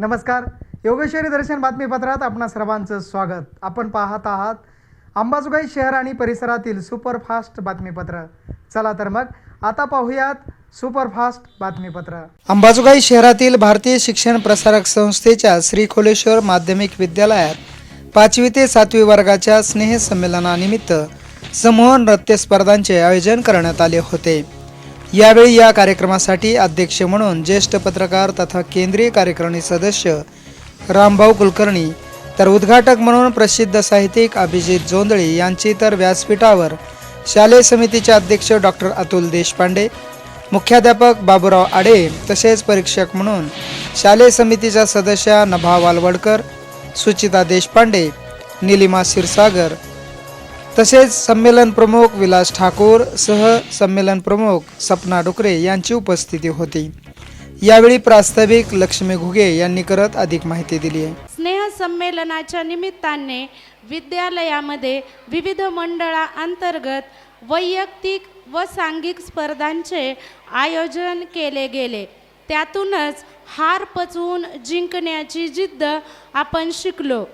नमस्कार. योगेश्वरी दर्शन बातमीपत्रात आपणा सर्वांचं स्वागत. आपण पाहत आहात अंबाजोगाई शहर आणि परिसरातील सुपरफास्ट बातमीपत्र. चला तर मग आता पाहूयात सुपरफास्ट बातमीपत्र. अंबाजोगाई शहरातील भारतीय शिक्षण प्रसारक संस्थेच्या श्री खोलेश्वर माध्यमिक विद्यालयात पाचवी ते सातवी वर्गाच्या स्नेह संमेलनानिमित्त समूह नृत्य स्पर्धांचे आयोजन करण्यात आले होते. यावेळी या कार्यक्रमासाठी अध्यक्ष म्हणून ज्येष्ठ पत्रकार तथा केंद्रीय कार्यकारिणी सदस्य रामभाऊ कुलकर्णी तर उद्घाटक म्हणून प्रसिद्ध साहित्यिक अभिजित जोंदळी यांची तर व्यासपीठावर शालेय समितीचे अध्यक्ष डॉक्टर अतुल देशपांडे मुख्याध्यापक बाबूराव आडे तसेच परीक्षक म्हणून शालेय समितीच्या सदस्या नभा वालवडकर सुचिता देशपांडे निलिमा क्षीरसागर तसेच संमेलन प्रमुख विलास ठाकूर सह संमेलन प्रमुख सपना डुकरे यांची उपस्थिती होती. यावेळी प्रास्ताविक लक्ष्मी घुगे यांनी करत अधिक माहिती दिली आहे. स्नेह संमेलनाच्या निमित्ताने विद्यालयामध्ये विविध मंडळाअंतर्गत वैयक्तिक व सांघिक स्पर्धांचे आयोजन केले गेले. त्यातूनच हार पचवून जिंकण्याची जिद्द आपण शिकलो.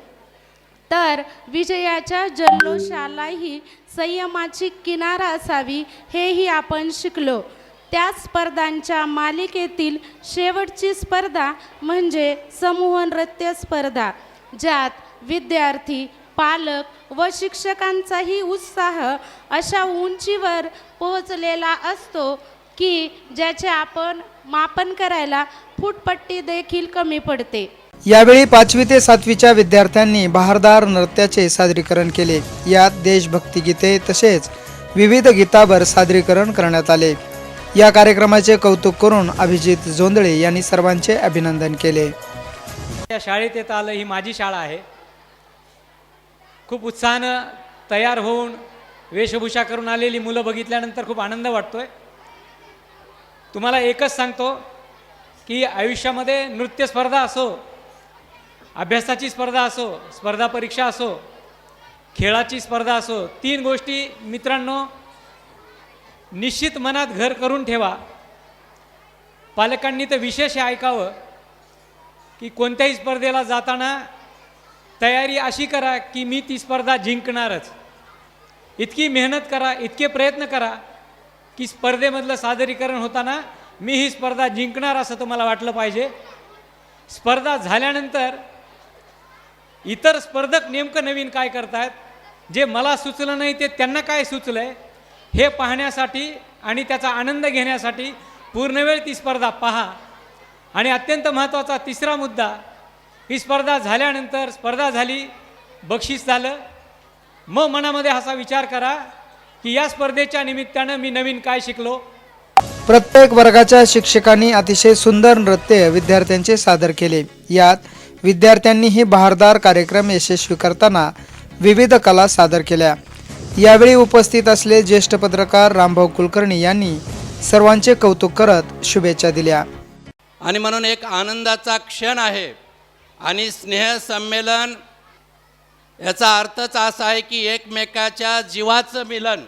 तर विजयाच्या जल्लोषालाही संयमाची किनारा असावी हेही आपण शिकलो. त्या स्पर्धांच्या मालिकेतील शेवटची स्पर्धा म्हणजे समूह नृत्य स्पर्धा ज्यात विद्यार्थी पालक व शिक्षकांचाही उत्साह अशा उंचीवर पोहोचलेला असतो की ज्याचे आपण मापन करायला फुटपट्टी देखील कमी पडते. यावेळी पाचवी ते सातवीच्या विद्यार्थ्यांनी बहारदार नृत्याचे सादरीकरण केले. यात देशभक्ती गीते तसेच विविध गीतावर सादरीकरण करण्यात आले. या कार्यक्रमाचे कौतुक करून अभिजित जोंदळे यांनी सर्वांचे अभिनंदन केले. या शाळेत येत आलं ही माझी शाळा आहे. खूप उत्साहानं तयार होऊन वेशभूषा करून आलेली मुलं बघितल्यानंतर खूप आनंद वाटतोय. तुम्हाला एकच सांगतो की आयुष्यामध्ये नृत्य स्पर्धा असो अभ्यासाची स्पर्धा असो स्पर्धा परीक्षा असो खेळाची स्पर्धा असो तीन गोष्टी मित्रांनो निश्चित मनात घर करून ठेवा. पालकांनी तर विशेष हे ऐकावं की कोणत्याही स्पर्धेला जाताना तयारी अशी करा की मी ती स्पर्धा जिंकणारच. इतकी मेहनत करा इतके प्रयत्न करा की स्पर्धेमधलं सादरीकरण होताना मी ही स्पर्धा जिंकणार असं तुम्हाला वाटलं पाहिजे. स्पर्धा झाल्यानंतर इतर स्पर्धक नेमकं नवीन काय करतायत? जे मला सुचलं नाही ते त्यांना काय सुचलं आहे हे पाहण्यासाठी आणि त्याचा आनंद घेण्यासाठी पूर्णवेळ ती स्पर्धा पहा. आणि अत्यंत महत्त्वाचा तिसरा मुद्दा ही स्पर्धा झाल्यानंतर स्पर्धा झाली बक्षीस झालं. मग मनामध्ये असा विचार करा की या स्पर्धेच्या निमित्तानं मी नवीन काय शिकलो? प्रत्येक वर्गाच्या शिक्षकांनी अतिशय सुंदर नृत्य विद्यार्थ्यांचे सादर केले. यात विद्यार्थ्यांनी ही बहारदार कार्यक्रम यशस्वी करताना विविध कला सादर केल्या. यावेळी उपस्थित असले ज्येष्ठ पत्रकार रामभाऊ कुलकर्णी यांनी सर्वांचे कौतुक करत शुभेच्छा दिल्या. आणि म्हणून एक आनंदाचा क्षण आहे आणि स्नेहसंमेलन याचा अर्थच असा आहे की एकमेकाच्या जीवाचं मिलन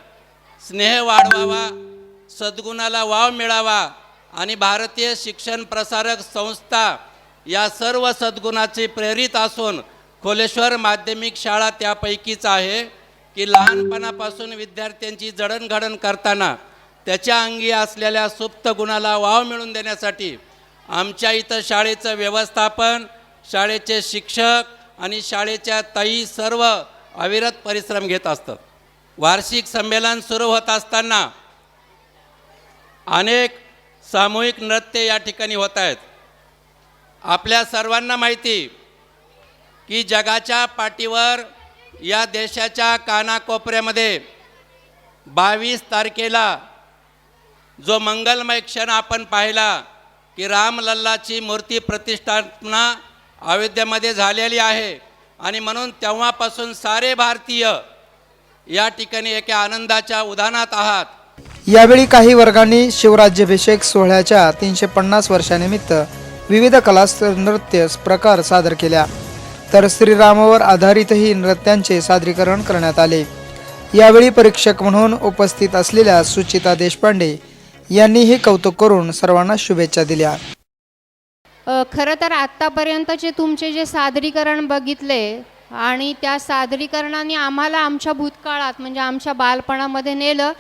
स्नेह वाढवावा सद्गुणाला वाव मिळावा आणि भारतीय शिक्षण प्रसारक संस्था या सर्व सद्गुणाचे प्रेरित असून खोलेश्वर माध्यमिक शाळा त्यापैकीच आहे की लहानपणापासून विद्यार्थ्यांची जडणघडण करताना त्याच्या अंगी असलेल्या सुप्त गुणाला वाव मिळून देण्यासाठी आमच्या इथं शाळेचं व्यवस्थापन शाळेचे शिक्षक आणि शाळेच्या ताई सर्व अविरत परिश्रम घेत असतं वार्षिक संमेलन सुरू होत असताना अनेक सामूहिक नृत्य या ठिकाणी होत आहेत. आपल्या सर्वांना माहिती की जगाच्या पाठीवर या देशाच्या कानाकोपऱ्यामध्ये बावीस तारखेला जो मंगलमय क्षण आपण पाहिला की रामलल्लाची मूर्ती प्रतिष्ठापना अयोध्येमध्ये झालेली आहे आणि म्हणून तेव्हापासून सारे भारतीय या ठिकाणी एका आनंदाच्या उदाहरणात आहात. यावेळी काही वर्गांनी शिवराज्याभिषेक सोहळ्याच्या तीनशे पन्नास वर्षानिमित्त विविध कला नृत्य प्रकार सादर केल्या. तर श्रीरामावर आधारितही नृत्यांचे सादरीकरण करण्यात आले. यावेळी परीक्षक म्हणून उपस्थित असलेल्या सुचिता देशपांडे यांनीही कौतुक करून सर्वांना शुभेच्छा दिल्या. खरं तर आत्तापर्यंतचे तुमचे जे सादरीकरण बघितले आणि त्या सादरीकरणाने आम्हाला आमच्या भूतकाळात म्हणजे आमच्या बालपणामध्ये नेलं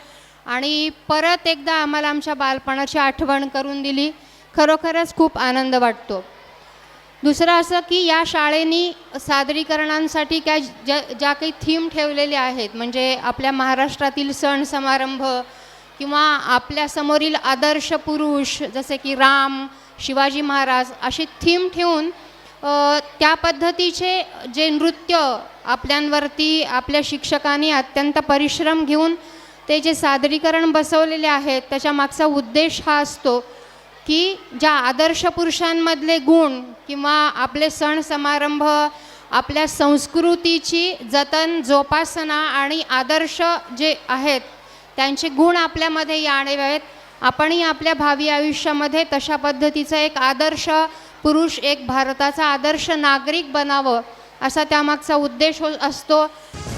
आणि परत एकदा आम्हाला आमच्या बालपणाची आठवण करून दिली. खरोखरच खूप आनंद वाटतो. दुसरं असं की या शाळेनी सादरीकरणांसाठी काय ज्या ज्या काही थीम ठेवलेल्या आहेत म्हणजे आपल्या महाराष्ट्रातील सण समारंभ किंवा आपल्यासमोरील आदर्श पुरुष जसे की राम शिवाजी महाराज अशी थीम ठेवून त्या पद्धतीचे जे नृत्य आपल्यांवरती आपल्या शिक्षकांनी अत्यंत परिश्रम घेऊन ते जे सादरीकरण बसवलेले आहेत त्याच्या मागचा उद्देश हा असतो की ज्या आदर्श पुरुषांमधले गुण किंवा आपले सण समारंभ आपल्या संस्कृतीची जतन जोपासना आणि आदर्श जे आहेत त्यांचे गुण आपल्यामध्ये यावेत आपणही आपल्या भावी आयुष्यामध्ये तशा पद्धतीचा एक आदर्श पुरुष एक भारताचा आदर्श नागरिक बनावं असा त्यामागचा उद्देश हो असतो.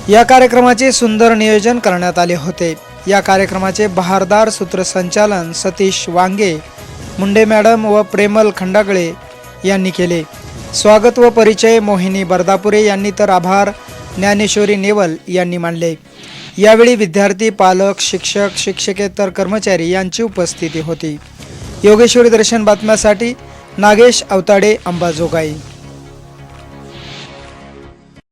या कार्यक्रमाचे सुंदर नियोजन करण्यात आले होते. या कार्यक्रमाचे बहारदार सूत्रसंचालन सतीश वांगे मुंडे मॅडम व प्रेमल खंडागळे यांनी केले. स्वागत व परिचय मोहिनी बर्दापुरे यांनी तर आभार. ज्ञानेश्वरी नेवल यांनी मानले यावेळी विद्यार्थी पालक शिक्षक शिक्षकेतर कर्मचारी यांची उपस्थिती होती. योगेश्वरी दर्शन बातम्यासाठी नागेश अवताडे अंबाजोगाई.